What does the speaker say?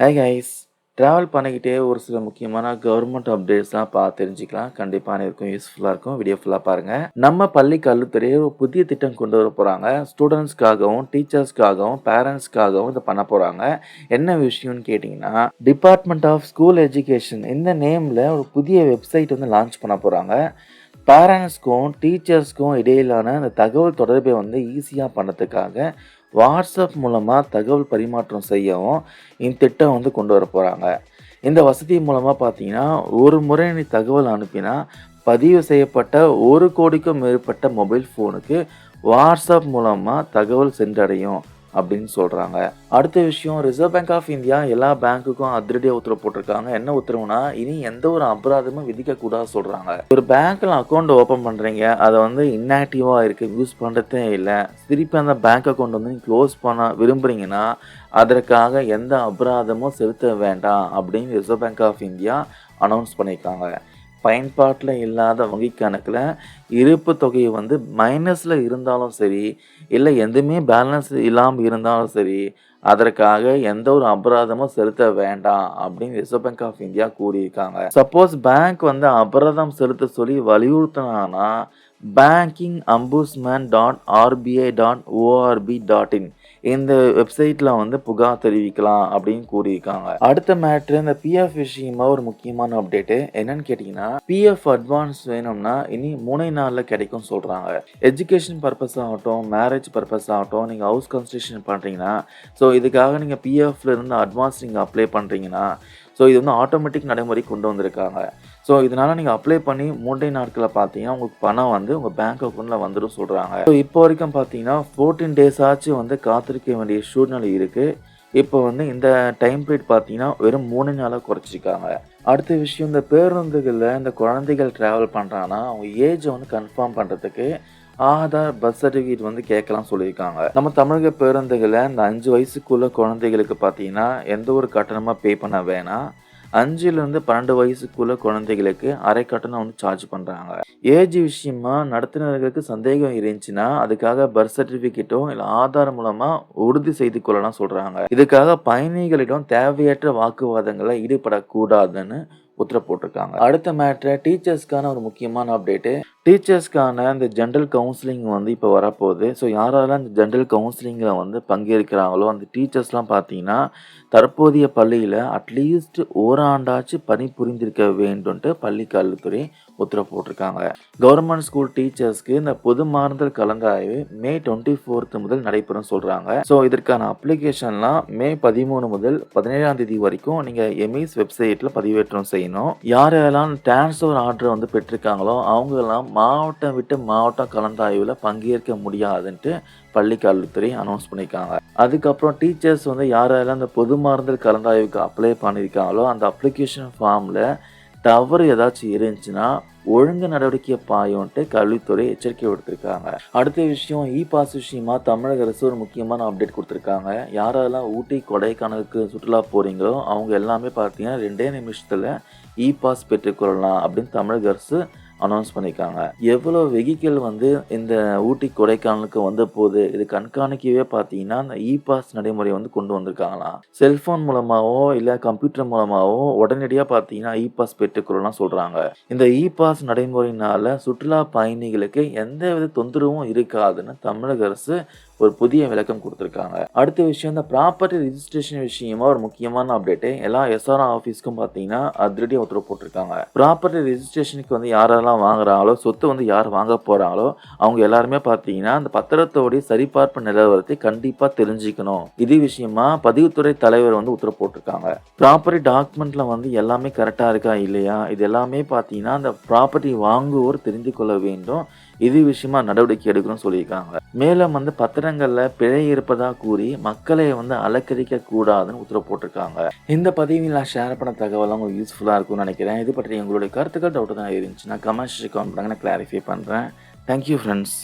Hey guys travel பண்ணிக்கிட்டே ஒரு சில முக்கியமான கவர்மெண்ட் அப்டேட்ஸ்லாம் பார்த்து தெரிஞ்சுக்கலாம். கண்டிப்பாக இருக்கும் யூஸ்ஃபுல்லாக இருக்கும். வீடியோ ஃபுல்லாக பாருங்கள் நம்ம பள்ளி கல்வித்துறை ஒரு புதிய திட்டம் கொண்டு வர போகிறாங்க ஸ்டூடெண்ட்ஸ்க்காகவும் டீச்சர்ஸ்க்காகவும் பேரண்ட்ஸ்க்காகவும் இதை பண்ண போகிறாங்க என்ன விஷயம்னு கேட்டிங்கன்னா டிபார்ட்மெண்ட் ஆஃப் ஸ்கூல் எஜுகேஷன் இந்த நேமில் ஒரு புதிய வெப்சைட் வந்து லான்ச் பண்ண போகிறாங்க பேரண்ட்ஸ்க்கும் டீச்சர்ஸ்க்கும் இடையிலான அந்த தகவல் தொடர்பை வந்து ஈஸியாக பண்ணதுக்காக வாட்ஸ்அப் மூலமாக தகவல் பரிமாற்றம் செய்யவும் இந்த திட்டம் வந்து கொண்டு வர போகிறாங்க இந்த வசதி மூலமாக பார்த்தீங்கன்னா ஒரு முறை நீ தகவல் அனுப்பினா பதிவு செய்யப்பட்ட ஒரு கோடிக்கும் மேற்பட்ட மொபைல் ஃபோனுக்கு வாட்ஸ்அப் மூலமாக தகவல் சென்றடையும். அப்படின்னு சொல்கிறாங்க அடுத்த விஷயம் ரிசர்வ் பேங்க் ஆஃப் இந்தியா எல்லா பேங்க்குக்கும் அதிரடியாக உத்தரவு போட்டிருக்காங்க. என்ன உத்தரவுனா இனி எந்த ஒரு அபராதமும் விதிக்கக்கூடாது சொல்கிறாங்க ஒரு பேங்க்கில் அக்கௌண்ட் ஓப்பன் பண்ணுறீங்க அதை வந்து இன்ஆக்டிவாக இருக்குது யூஸ் பண்ணுறதே இல்லை. திருப்பி அந்த பேங்க் அக்கௌண்ட் வந்து க்ளோஸ் பண்ண விரும்புகிறீங்கன்னா அதற்காக எந்த அபராதமும் செலுத்த வேண்டாம் அப்படின்னு Reserve Bank of India announce பண்ணியிருக்காங்க. பயன்பாட்டில் இல்லாத வங்கி கணக்கில் இருப்பு தொகை வந்து மைனஸில் இருந்தாலும் சரி இல்லை எதுவுமே பேலன்ஸ் இல்லாமல் இருந்தாலும் சரி அதற்காக எந்த ஒரு அபராதமும் செலுத்த வேண்டாம் அப்படின்னு ரிசர்வ் பேங்க் ஆஃப் இந்தியா கூறியிருக்காங்க. சப்போஸ் பேங்க் வந்து அபராதம் செலுத்த சொல்லி வலியுறுத்தினான்னா banking ombudsman dot RBI dot org dot in இந்த வெப்சைட்டில் வந்து புகார் தெரிவிக்கலாம் அப்படின்னு கூறியிருக்காங்க. அடுத்த மேட்ரு இந்த பிஎஃப் விஷயமா ஒரு முக்கியமான அப்டேட்டு என்னன்னு கேட்டிங்கன்னா பிஎஃப் அட்வான்ஸ் வேணும்னா இனி மூணே நாளில் கிடைக்கும் சொல்கிறாங்க எஜுகேஷன் பர்பஸ் ஆகட்டும் மேரேஜ் பர்பஸ் ஆகட்டும் நீங்கள் ஹவுஸ் கன்ஸ்ட்ரக்ஷன் பண்ணுறீங்கன்னா ஸோ இதுக்காக நீங்கள் பிஎஃப்ல இருந்து அட்வான்ஸ் நீங்கள் அப்ளை பண்ணுறீங்கன்னா ஸோ இது வந்து ஆட்டோமேட்டிக் நடைமுறை கொண்டு வந்திருக்காங்க. ஸோ இதனால் நீங்கள் அப்ளை பண்ணி மூன்றே நாட்களில் பார்த்தீங்கன்னா உங்களுக்கு பணம் வந்து உங்கள் பேங்க் அக்கௌண்ட்டில் வந்துடும் சொல்கிறாங்க ஸோ இப்போ வரைக்கும் பார்த்தீங்கன்னா ஃபோர்டீன் டேஸ் ஆச்சு வந்து காத்திருக்க வேண்டிய சூழ்நிலை இருக்குது இப்போ வந்து இந்த டைம் பீரியட் பார்த்தீங்கன்னா வெறும் மூணு நாளாக குறைச்சிருக்காங்க. அடுத்த விஷயம் இந்த பேருந்துகளில் இந்த குழந்தைகள் ட்ராவல் பண்ணுறாங்கன்னா அவங்க ஏஜை வந்து கன்ஃபார்ம் பண்ணுறதுக்கு ஆதார் பர்த் சர்டிஃபிகேட் வந்து கேட்கலாம் சொல்லியிருக்காங்க. நம்ம தமிழக பேருந்துகளை இந்த அஞ்சு வயசுக்குள்ள குழந்தைகளுக்கு பார்த்தீங்கன்னா எந்த ஒரு கட்டணமாக பே பண்ண வேணாம். அஞ்சுலேருந்து பன்னெண்டு வயசுக்குள்ள குழந்தைகளுக்கு அரை கட்டணம் வந்து சார்ஜ் பண்ணுறாங்க ஏஜ் விஷயமா நடத்துனர்களுக்கு சந்தேகம் இருந்துச்சுன்னா அதுக்காக பர்த் சர்டிஃபிகேட்டும் இல்லை ஆதார் மூலமாக உறுதி செய்து கொள்ளலாம் சொல்கிறாங்க இதுக்காக பயணிகளிடம் தேவையற்ற வாக்குவாதங்களை ஈடுபடக்கூடாதுன்னு உத்தரவு போட்டிருக்காங்க. அடுத்த மேட்ரு டீச்சர்ஸ்க்கான ஒரு முக்கியமான அப்டேட்டு டீச்சர்ஸ்க்கான இந்த ஜென்ரல் கவுன்சிலிங் வந்து இப்போ வரப்போகுது. ஸோ யாரெல்லாம் இந்த ஜென்ரல் கவுன்சிலிங்கில் வந்து பங்கேற்கிறாங்களோ அந்த டீச்சர்ஸ்லாம் பார்த்தீங்கன்னா தற்போதைய பள்ளியில் அட்லீஸ்ட் ஓராண்டாச்சு பணி புரிந்திருக்க வேண்டும்ன்ட்டு பள்ளி கல்வித்துறை உத்தரவு போட்டிருக்காங்க. கவர்மெண்ட் ஸ்கூல் டீச்சர்ஸ்க்கு இந்த பொது மாறுதல் கலந்தாய்வு மே டுவெண்ட்டி ஃபோர்த்து முதல் நடைபெறும் சொல்கிறாங்க ஸோ இதற்கான அப்ளிகேஷன்லாம் மே பதிமூணு முதல் பதினேழாம் தேதி வரைக்கும் நீங்கள் எம்இஸ் வெப்சைட்டில் பதிவேற்றம் செய்யணும். யார் யாரெல்லாம் டிரான்ஸ்ஃபர் ஆர்டர் வந்து பெற்றிருக்காங்களோ அவங்கெல்லாம் மாவட்டம் விட்டு மாவட்டம் கலந்தாய்வில் பங்கேற்க முடியாதுன்ட்டு பள்ளி கல்வித்துறை அனௌன்ஸ் பண்ணியிருக்காங்க அதுக்கப்புறம் டீச்சர்ஸ் வந்து யாரெல்லாம் அந்த பொது மாறுதல் கலந்தாய்வுக்கு அப்ளை பண்ணியிருக்காங்களோ அந்த அப்ளிகேஷன் ஃபார்மில் தவறு ஏதாச்சும் இருந்துச்சுன்னா ஒழுங்கு நடவடிக்கை பாயும்ட்டு கல்வித்துறை எச்சரிக்கை விடுத்திருக்காங்க. அடுத்த விஷயம் இ பாஸ் விஷயமா தமிழக அரசு ஒரு முக்கியமான அப்டேட் கொடுத்துருக்காங்க. யாரெல்லாம் ஊட்டி கொடைக்கானலுக்கு சுற்றுலா போகிறீங்களோ அவங்க எல்லாமே பார்த்தீங்கன்னா ரெண்டே நிமிஷத்தில் இ பாஸ் பெற்றுக்கொள்ளலாம் அப்படின்னு தமிழக அரசு அனௌன்ஸ் பண்ணியிருக்காங்க எவ்வளோ வெஹிக்கிள் வந்து இந்த ஊட்டி கொடைக்கானலுக்கு வந்த போது இது கண்காணிக்கவே பார்த்தீங்கன்னா இந்த இ பாஸ் நடைமுறை வந்து கொண்டு வந்திருக்காங்களாம் செல்ஃபோன் மூலமாகவோ இல்லை கம்ப்யூட்டர் மூலமாகவோ உடனடியாக பார்த்தீங்கன்னா இ பாஸ் பெற்றுக்கொள்ளலாம் சொல்கிறாங்க இந்த இ பாஸ் நடைமுறையினால சுற்றுலா பயணிகளுக்கு எந்த வித தொந்தரவும் இருக்காதுன்னு தமிழக அரசு ஒரு புதிய விளக்கம் கொடுத்துருக்காங்க. அடுத்த விஷயம் இந்த ப்ராப்பர்ட்டி ரிஜிஸ்ட்ரேஷன் விஷயமா ஒரு முக்கியமான அப்டேட்டு எல்லா எஸ்ஆர்ஆர் ஆஃபீஸ்க்கும் பார்த்தீங்கன்னா அதிரடியாக உத்தரவு போட்டிருக்காங்க. ப்ராப்பர்ட்டி ரிஜிஸ்ட்ரேஷனுக்கு வந்து யாரெல்லாம் வாங்குறாங்களோ சொத்து வந்து யார் வாங்க போகிறாங்களோ அவங்க எல்லாருமே பார்த்தீங்கன்னா அந்த பத்திரத்தோடைய சரிபார்ப்பு நிலவரத்தை கண்டிப்பாக தெரிஞ்சுக்கணும். இது விஷயமா பதிவுத்துறை தலைவர் வந்து உத்தரவு போட்டிருக்காங்க. ப்ராப்பர்ட்டி டாக்குமெண்ட்ல வந்து எல்லாமே கரெக்டாக இருக்கா இல்லையா? இது எல்லாமே பார்த்தீங்கன்னா அந்த ப்ராப்பர்ட்டி வாங்குவோர் தெரிந்து கொள்ள வேண்டும். இது விஷயமா நடவடிக்கை எடுக்கணும்னு சொல்லியிருக்காங்க. மேலும் வந்து பத்திரங்களில் பிழை இருப்பதாக கூறி மக்களை வந்து அலக்கரிக்க கூடாதுன்னு உத்தரவு போட்டிருக்காங்க. இந்த பதிவில் நான் ஷேர் பண்ண தகவலாம் உங்களுக்கு யூஸ்ஃபுல்லாக இருக்கும்னு நினைக்கிறேன். இது பற்றி எங்களுடைய கருத்துக்கள் டவுட் தான் இருந்துச்சுன்னா நான் கமெண்ட் பண்ணுங்க. கிளாரிஃபை பண்ணுறேன் தேங்க்யூ ஃப்ரெண்ட்ஸ்